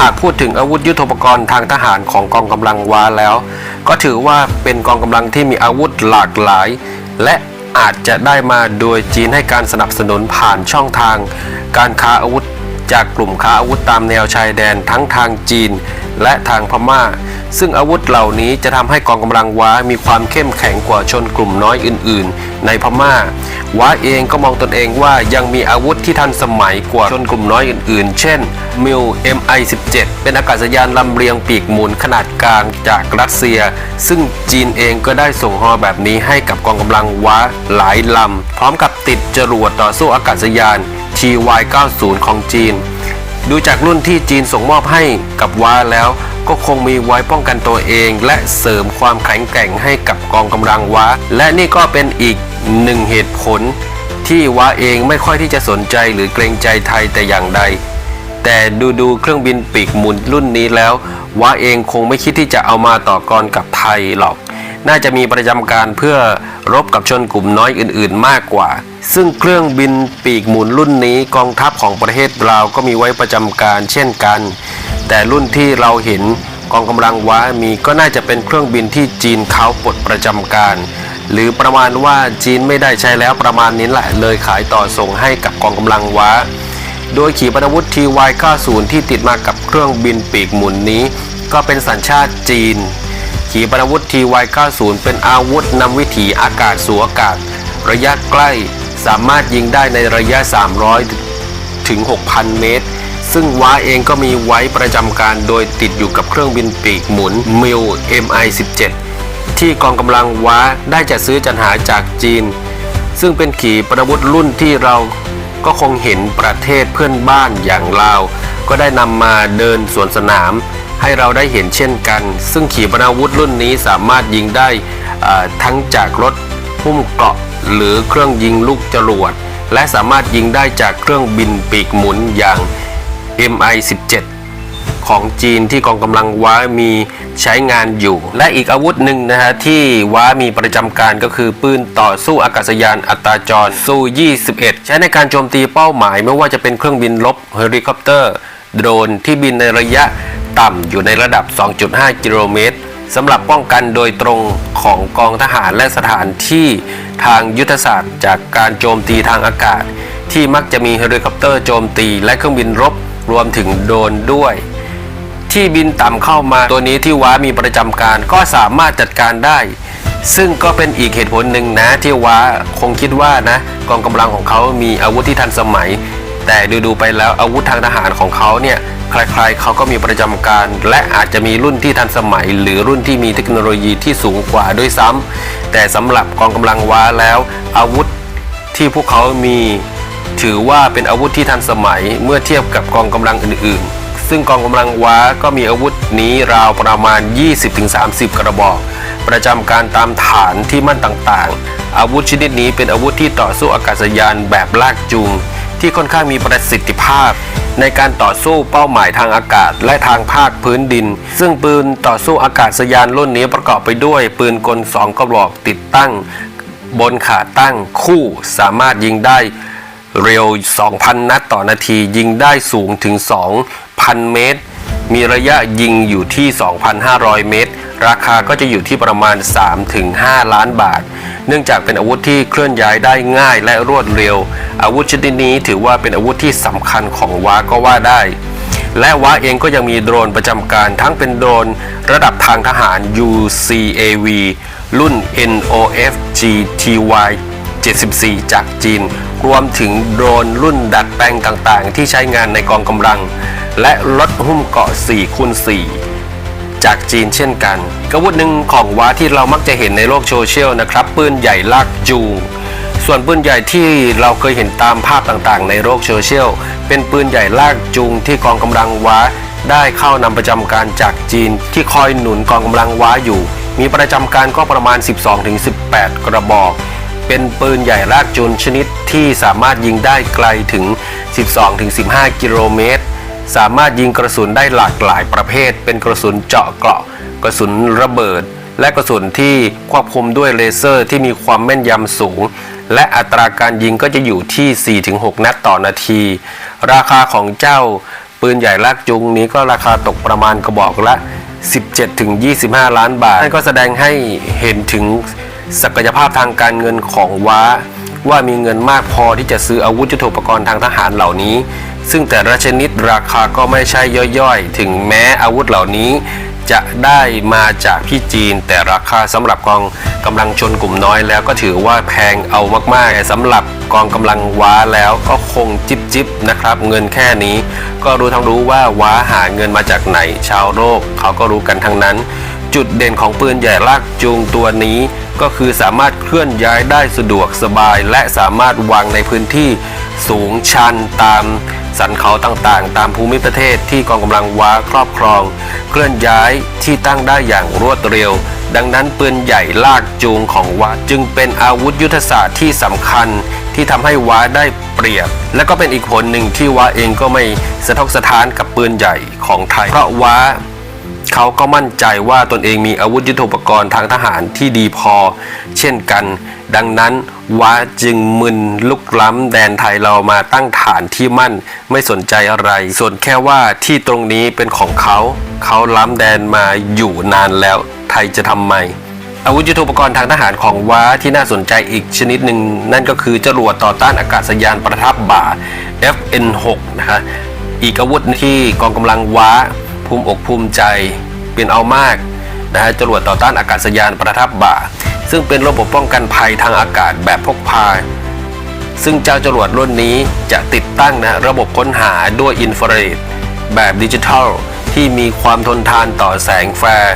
หากพูดถึงอาวุธยุทโธปกรณ์ทางทหารของกองกำลังวาแล้ว ก็ถือว่าเป็นกองกำลังที่มีอาวุธหลากหลาย และอาจจะได้มาโดยจีนให้การสนับสนุนผ่านช่องทาง การค้าอาวุธ จากกลุ่มค้าอาวุธตามแนวชายแดนทั้งทางจีน และทางพม่า ซึ่งอาวุธเหล่านี้จะทำให้กองกำลังว้ามีความเข้มแข็งกว่าชนกลุ่มน้อยอื่น ๆ ในพม่า ว้าเองก็มองตนเองว่ายังมีอาวุธที่ทันสมัยกว่าชนกลุ่มน้อยอื่น ๆ เช่นมิล MI17 เป็นอากาศยานลำเลียงปีกหมุนขนาดกลางจากรัสเซีย ซึ่งจีนเองก็ได้ส่งฮอแบบนี้ให้กับกองกำลังว้าหลายลำพร้อมกับติดจรวดต่อสู้อากาศยาน TY90 ของจีน ดูจากรุ่นที่จีนส่งมอบให้กับว้าแล้วก็คงมีไว้ป้องกันตัวเอง และเสริมความแข็งแกร่งให้กับกองกำลังว้าและนี่ก็เป็นอีกหนึ่งเหตุผล ที่ว้าเองไม่ค่อยที่จะสนใจหรือเกรงใจไทยแต่อย่างใด แต่ดูดูเครื่องบินปีกหมุนรุ่นนี้แล้วว้าเองคงไม่คิดที่จะเอามาต่อกรกับไทยหรอก น่าจะมีประจำการเพื่อรบกับชนกลุ่มน้อยอื่นๆมากกว่า ซึ่งเครื่องบินปีกหมุนรุ่นนี้กองทัพของประเทศเราก็มีไว้ประจำการเช่นกัน แต่รุ่นที่เราเห็นกองกำลังว้ามีก็น่าจะเป็นเครื่องบินที่จีนเขาปลดประจำการ หรือประมาณว่าจีนไม่ได้ใช้แล้วประมาณนี้แหละเลยขายต่อส่งให้กับกองกำลังว้าโดยขีปนาวุธ TY90 ที่ติดมากับเครื่องบินปีกหมุนนี้ ก็เป็นสัญชาติจีน ขีปนาวุธ TY90 เป็นอาวุธนำวิถีอากาศสู่อากาศ ระยะใกล้สามารถยิงได้ในระยะ 300 ถึง 6,000 เมตร ซึ่งว้าเองก็มีไว้ประจำการโดยติดอยู่กับเครื่องบินปีกหมุน MIL MI17 ที่กองกำลังว้าได้จัดซื้อจัดหาจากจีน ซึ่งเป็นขีปนาวุธรุ่นที่เราก็คงเห็นประเทศเพื่อนบ้านอย่างลาว ก็ได้นำมาเดินสวนสนาม ให้เราได้เห็นเช่นกัน ซึ่งขีปนาวุธรุ่นนี้สามารถยิงได้ทั้งจากรถหุ้มเกราะหรือเครื่องยิงลูกจรวด และสามารถยิงได้จากเครื่องบินปีกหมุนอย่าง MI17 ของจีนที่กองกำลังว้ามีใช้งานอยู่ และอีกอาวุธหนึ่งนะฮะที่ว้ามีประจำการก็คือปืนต่อสู้อากาศยานอัตราจรซู 21 ใช้ในการโจมตีเป้าหมายไม่ว่าจะเป็นเครื่องบินลบเฮลิคอปเตอร์ โดรนที่บินในระยะ ต่ำอยู่ในระดับ 2.5 กิโลเมตรสำหรับป้องกันโดยตรงของกองทหารและสถานที่ทางยุทธศาสตร์จากการโจมตีทางอากาศ ที่มักจะมีเฮลิคอปเตอร์โจมตีและเครื่องบินรบรวมถึงโดนด้วย ที่บินต่ำเข้ามาตัวนี้ที่ว้ามีประจำการก็สามารถจัดการได้ ซึ่งก็เป็นอีกเหตุผลหนึ่งนะที่ว้าคงคิดว่านะกองกำลังของเขามีอาวุธที่ทันสมัย แต่ดูๆไปแล้วอาวุธทางทหารของเขาเนี่ยใครๆเขาก็มีประจำการ และอาจจะมีรุ่นที่ทันสมัย หรือรุ่นที่มีเทคโนโลยีที่สูงกว่าด้วยซ้ำแต่สำหรับกองกำลังว้าแล้ว อาวุธที่พวกเขามีถือว่าเป็นอาวุธที่ทันสมัยเมื่อเทียบกับกองกำลังอื่นๆ ซึ่งกองกำลังว้าก็มีอาวุธนี้ราวประมาณ 20-30 กระบอก ประจำการตามฐานที่มั่นต่างๆ อาวุธชนิดนี้เป็นอาวุธที่ต่อสู้อากาศยานแบบลากจูง ที่ค่อนข้างมีประสิทธิภาพ ในการต่อสู้เป้าหมายทางอากาศและทางภาคพื้นดิน ซึ่งปืนต่อสู้อากาศยานรุ่นนี้ประกอบไปด้วย ปืนกลสองกระบอกติดตั้ง บนขาตั้งคู่สามารถยิงได้เร็ว 2,000 นัดต่อนาทียิงได้สูงถึง 2,000 เมตร มีระยะยิงอยู่ที่ 2,500 เมตร ราคาก็จะอยู่ที่ประมาณ 3-5 ล้านบาท เนื่องจากเป็นอาวุธที่เคลื่อนย้ายได้ง่ายและรวดเร็ว อาวุธชนิดนี้ถือว่าเป็นอาวุธที่สำคัญของว้าก็ว่าได้ และว้าเองก็ยังมีโดรนประจำการทั้งเป็นโดรนระดับทางทหาร UCAV รุ่น NOF GTY 74 จากจีน รวมถึงโดรนรุ่นดัดแปลงต่างๆ ที่ใช้งานในกองกำลัง และรถหุ้มเกาะ4คูณ4 จากจีนเช่นกันกอาวุธหนึ่งของว้าที่เรามักจะเห็นในโลกโซเชียลนะครับปืนใหญ่ลากจูงส่วนปืนใหญ่ที่เราเคยเห็นตามภาพต่างๆ ในโลกโซเชียลเป็นปืนใหญ่ลากจูงที่กองกำลังว้าได้เข้านำประจำการจากจีนที่คอยหนุนกองกำลังว้าอยู่ มีประจำการก็ประมาณ 12-18 กระบอก เป็นปืนใหญ่ลากจูนชนิดที่สามารถยิงได้ไกลถึง 12-15 กิโลเมตร สามารถยิงกระสุนได้หลากหลายประเภท เป็นกระสุนเจาะเกราะ กระสุนระเบิด และกระสุนที่ควบคุมด้วยเลเซอร์ที่มีความแม่นยำสูง และอัตราการยิงก็จะอยู่ที่ 4-6 นัดต่อนาที ราคาของเจ้าปืนใหญ่ลากจูงนี้ก็ราคาตกประมาณกระบอกละ 17ถึง25 ล้านบาทนั่นก็แสดงให้เห็นถึงศักยภาพทางการเงินของว้าว่ามีเงินมากพอที่จะซื้ออาวุธยุทโธปกรณ์ทางทหารเหล่านี้ ซึ่งแต่ละชนิดราคาก็ไม่ใช่ย่อยๆ ถึงแม้อาวุธเหล่านี้ จะได้มาจากพี่จีน แต่ราคาสำหรับกองกำลังชนกลุ่มน้อยแล้วก็ถือว่าแพงเอามากๆสำหรับกองกำลังว้าแล้วก็คงจิบจิบๆนะครับ เงินแค่นี้ ก็รู้ทั้งรู้ว่าว้าหาเงินมาจากไหน ชาวโลกเขาก็รู้กันทั้งนั้น จุดเด่นของปืนใหญ่ลากจูงตัวนี้ก็คือสามารถเคลื่อนย้ายได้สะดวกสบาย และสามารถวางในพื้นที่สูงชันตามสันเขาต่างๆ ตามภูมิประเทศที่กองกำลังว้าครอบครอง เคลื่อนย้ายที่ตั้งได้อย่างรวดเร็ว ดังนั้นปืนใหญ่ลากจูงของว้าจึงเป็นอาวุธยุทธศาสตร์ที่สำคัญที่ทำให้ว้าได้เปรียบ และก็เป็นอีกผลหนึ่งที่ว้าเองก็ไม่สะทกสะท้านกับปืนใหญ่ของไทย เพราะว้า เขาก็มั่นใจว่าตนเองมีอาวุธยุทโธปกรณ์ทางทหารที่ดีพอ เช่นกัน ดังนั้นว้าจึงมึนลุกล้ำแดนไทยเรามาตั้งฐานที่มั่นไม่สนใจอะไร ส่วนแค่ว่าที่ตรงนี้เป็นของเขา เขาล้ำแดนมาอยู่นานแล้วไทยจะทำไมอาวุธยุทโธปกรณ์ทางทหารของว้าที่น่าสนใจอีกชนิดหนึ่งนั่นก็คือจรวดต่อต้านอากาศยานประทับบ่า FN6 นะฮะอีกอาวุธที่กองกำลังว้าภูมิอกภูมิใจ เป็นเอามากนะฮะจรวดต่อต้านอากาศยานประทับบ่า ซึ่งเป็นระบบป้องกันภัยทางอากาศแบบพกพา ซึ่งเจ้าจรวดรุ่นนี้จะติดตั้งนะระบบค้นหาด้วยอินฟราเรดแบบดิจิทัล ที่มีความทนทานต่อแสงแฟร์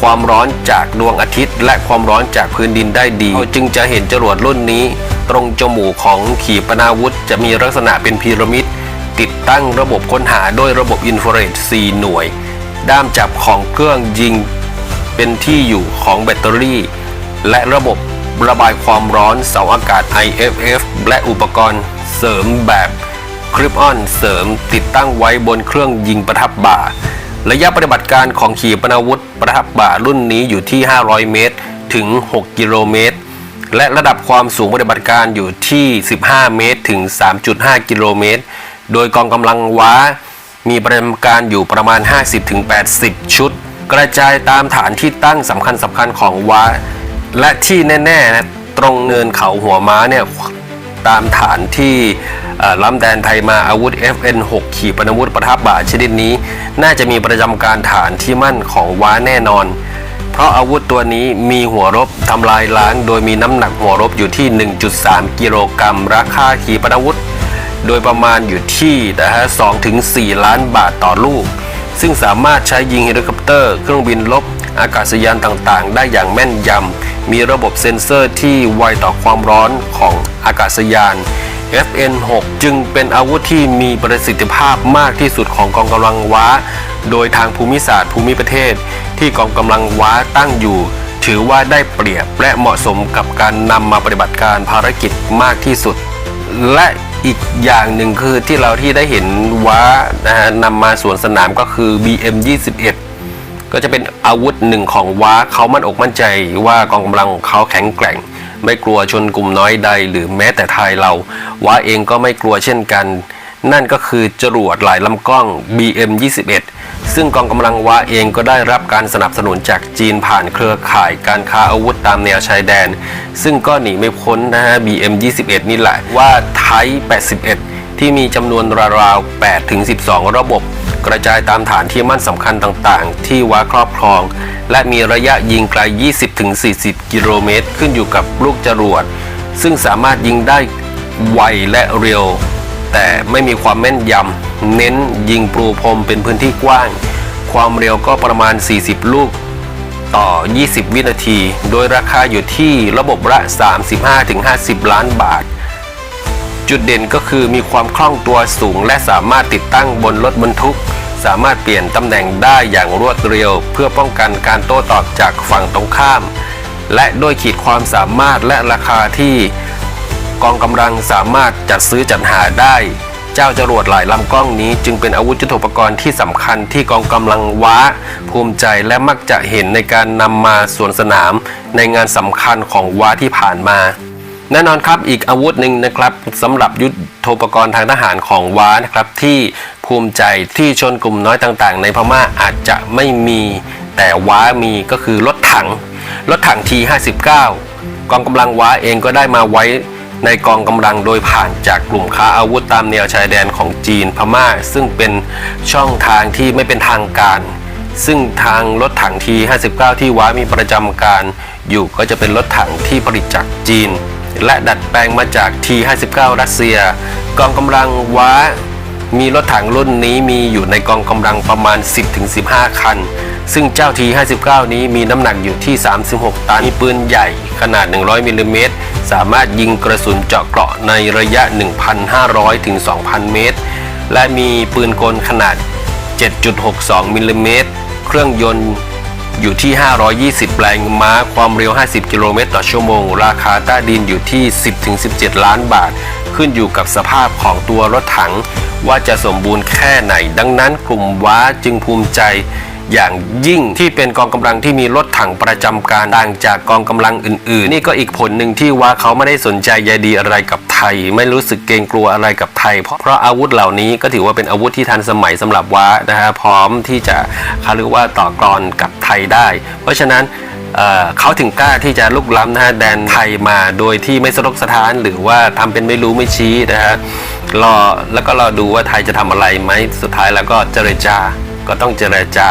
ความร้อนจากดวงอาทิตย์ และความร้อนจากพื้นดินได้ดี จึงจะเห็นจรวดรุ่นนี้ ตรงจมูกของขีปนาวุธ จะมีลักษณะเป็นพีระมิดติดตั้งระบบค้นหาด้วยระบบอินฟราเรด 4 หน่วย ด้ามจับของเครื่องยิง เป็นที่อยู่ของแบตเตอรี่ และระบบระบายความร้อนเสาอากาศ IFF และอุปกรณ์เสริมแบบคลิปออนเสริมติดตั้งไว้บนเครื่องยิงประทับบ่า ระยะปฏิบัติการของขีปนาวุธประทับบ่ารุ่นนี้อยู่ที่ 500 เมตร ถึง 6 กิโลเมตร และระดับความสูงปฏิบัติการอยู่ที่ 15 เมตร ถึง 3.5 กิโลเมตร โดยกองกำลังว้า มีปฏิบัติการอยู่ประมาณ 50-80 ชุด กระจายตามฐานที่ตั้งสำคัญสำคัญของว้าและที่แน่ๆนะตรงเนินเขาหัวม้าเนี่ยตามฐานที่ล้ำแดนไทยมาอาวุธ FN6 ขี่ปนาวุธประทับบ่าชนิดนี้ น่าจะมีประจำการฐานที่มั่นของว้าแน่นอน เพราะอาวุธตัวนี้มีหัวรบทำลายล้าง โดยมีน้ำหนักหัวรบอยู่ที่ 1.3 กิโลกรัมราคาขี่ปนาวุธ โดยประมาณอยู่ที่นะฮะ2ถึง4ล้านบาทต่อลูก ซึ่งสามารถใช้ยิงเฮลิคอปเตอร์ เครื่องบินลบ อากาศยานต่างๆ ได้อย่างแม่นยำ มีระบบเซ็นเซอร์ที่ไวต่อความร้อนของอากาศยาน FN6 จึงเป็นอาวุธที่มีประสิทธิภาพมากที่สุดของกองกำลังว้า โดยทางภูมิศาสตร์ภูมิประเทศ ที่กองกำลังว้าตั้งอยู่ ถือว่าได้เปรียบและเหมาะสมกับการนำมาปฏิบัติการภารกิจมากที่สุด และ อีกอย่างหนึ่งคือที่เราที่ได้เห็นว้านะฮะนำมาสวนสนามก็คือ BM 21ก็จะเป็นอาวุธหนึ่งของว้าเขามั่นอกมั่นใจว่ากองกำลังของเขาแข็งแกร่ง ไม่กลัวชนกลุ่มน้อยใด หรือแม้แต่ไทยเรา ว้าเองก็ไม่กลัวเช่นกัน นั่นก็คือจรวดหลายลำกล้อง BM 21 ซึ่งกองกำลังว้าเองก็ได้รับการสนับสนุนจากจีนผ่านเครือข่ายการค้าอาวุธตามแนวชายแดน ซึ่งก็หนีไม่พ้นนะฮะ BM 21 นี่แหละว่าไทย 81 ที่มีจำนวนราวๆ8ถึง12 ระบบ กระจายตามฐานที่มั่นสำคัญต่างๆ ที่ว้าครอบครอง และมีระยะยิงไกล 20-40 กิโลเมตร ขึ้นอยู่กับลูกจรวด ซึ่งสามารถยิงได้ไวและเร็ว แต่ไม่มีความแม่นยำเน้นยิงปรูพรมเป็นพื้นที่กว้าง ความเร็วก็ประมาณ 40 ลูกต่อ 20 วินาที โดยราคาอยู่ที่ระบบละ 35-50 ล้านบาท จุดเด่นก็คือมีความคล่องตัวสูงและสามารถติดตั้งบนรถบรรทุก สามารถเปลี่ยนตำแหน่งได้อย่างรวดเร็ว เพื่อป้องกันการโต้ตอบจากฝั่งตรงข้าม และด้วยขีดความสามารถและราคาที่ กองกำลังสามารถจัดซื้อจัดหาได้ เจ้าจรวดหลายลำกล้องนี้ จึงเป็นอาวุธยุทโธปกรณ์ที่สำคัญที่กองกำลังว้า ภูมิใจและมักจะเห็นในการนำมาสวนสนาม ในงานสำคัญของว้าที่ผ่านมาแน่นอนครับอีกอาวุธหนึ่งนะครับสำหรับยุทโธปกรณ์ทางทหารของว้านะครับที่ภูมิใจที่ชนกลุ่มน้อยต่างๆ ในพม่าอาจจะไม่มี แต่ว้ามีก็คือรถถัง รถถัง T59 กองกำลังว้าเองก็ได้มาไว้ ในกองกำลังโดยผ่านจากกลุ่มค้าอาวุธตามแนวชายแดนของจีนพม่า ซึ่งเป็นช่องทางที่ไม่เป็นทางการ ซึ่งทางรถถัง T59 ที่ว้ามีประจำการอยู่ก็จะเป็นรถถังที่ผลิตจากจีน และดัดแปลงมาจาก T59 รัสเซีย กองกำลังว้ามีรถถังรุ่นนี้มีอยู่ในกองกำลังประมาณ 10-15 คัน ซึ่งเจ้า T59 นี้มีน้ำหนักอยู่ที่ 36 ตันมีปืนใหญ่ขนาด 100มิลลิเมตรสามารถยิงกระสุนเจาะเกราะในระยะ 1,500 ถึง 2,000 เมตร และมีปืนกลขนาด 7.62มิลลิเมตรเครื่องยนต์อยู่ที่ 520 แรงม้า ความเร็ว 50 กิโลเมตรต่อชั่วโมง ราคาใต้ดินอยู่ที่ 10-17 ล้านบาท ขึ้นอยู่กับสภาพของตัวรถถัง ว่าจะสมบูรณ์แค่ไหน ดังนั้นกลุ่มว้าจึงภูมิใจ อย่างยิ่งที่เป็นกองกำลังที่มีรถถังประจำการต่างจากกองกำลังอื่น ๆ นี่ก็อีกผลหนึ่งที่ว่าเขาไม่ได้สนใจใยดีอะไรกับไทย ไม่รู้สึกเกรงกลัวอะไรกับไทย เพราะเพราะอาวุธเหล่านี้ก็ถือว่าเป็นอาวุธที่ทันสมัยสำหรับว้านะฮะพร้อมที่จะเขาเรียกว่าต่อกรกับไทยได้ เพราะฉะนั้นเเขาถึงกล้าที่จะลุกล้ำนะฮะแดนไทยมาโดยที่ไม่สะทกสะท้านหรือว่าทำเป็นไม่รู้ไม่ชี้นะฮะรอแล้วก็รอดูว่าไทยจะทำอะไรไหมสุดท้ายแล้วก็เจรจา ก็ต้องเจรจา